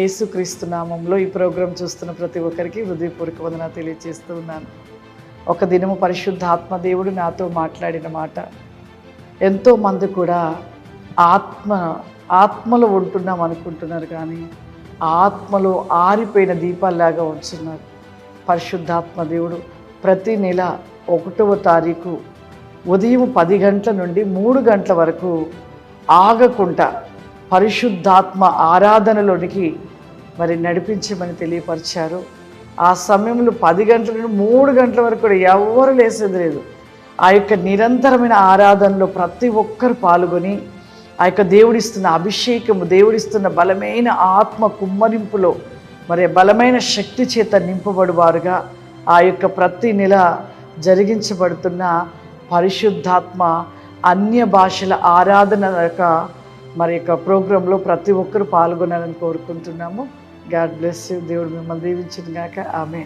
యేసుక్రీస్తు నామంలో ఈ ప్రోగ్రాం చూస్తున్న ప్రతి ఒక్కరికి హృదయపూర్వక వదన తెలియజేస్తూ ఉన్నాను. ఒక దినము పరిశుద్ధ ఆత్మదేవుడు నాతో మాట్లాడిన మాట. ఎంతోమంది కూడా ఆత్మ ఆత్మలో ఉంటున్నాం అనుకుంటున్నారు కానీ ఆత్మలో ఆరిపోయిన దీపాల్లాగా ఉంచున్నారు. పరిశుద్ధాత్మ దేవుడు ప్రతి నెల ఒకటవ తారీఖు ఉదయం పది గంటల నుండి మూడు గంటల వరకు ఆగకుండా పరిశుద్ధాత్మ ఆరాధనలోనికి మరి నడిపించమని తెలియపరిచారు. ఆ సమయంలో పది గంటల నుండి మూడు గంటల వరకు కూడా ఎవరు లేసేది లేదు. ఆ యొక్క నిరంతరమైన ఆరాధనలో ప్రతి ఒక్కరు పాల్గొని ఆ యొక్క దేవుడిస్తున్న అభిషేకము దేవుడిస్తున్న బలమైన ఆత్మ కుమ్మరింపులో మరి బలమైన శక్తి చేత నింపబడువారుగా ఆ యొక్క ప్రతి నెల జరిగించబడుతున్న పరిశుద్ధాత్మ అన్య భాషల ఆరాధన యొక్క మరి యొక్క ప్రోగ్రాంలో ప్రతి ఒక్కరు పాల్గొనాలని కోరుకుంటున్నాము. గాడ్ బ్లెస్ దేవుడు మిమ్మల్ని దీవించిన గాక ఆమె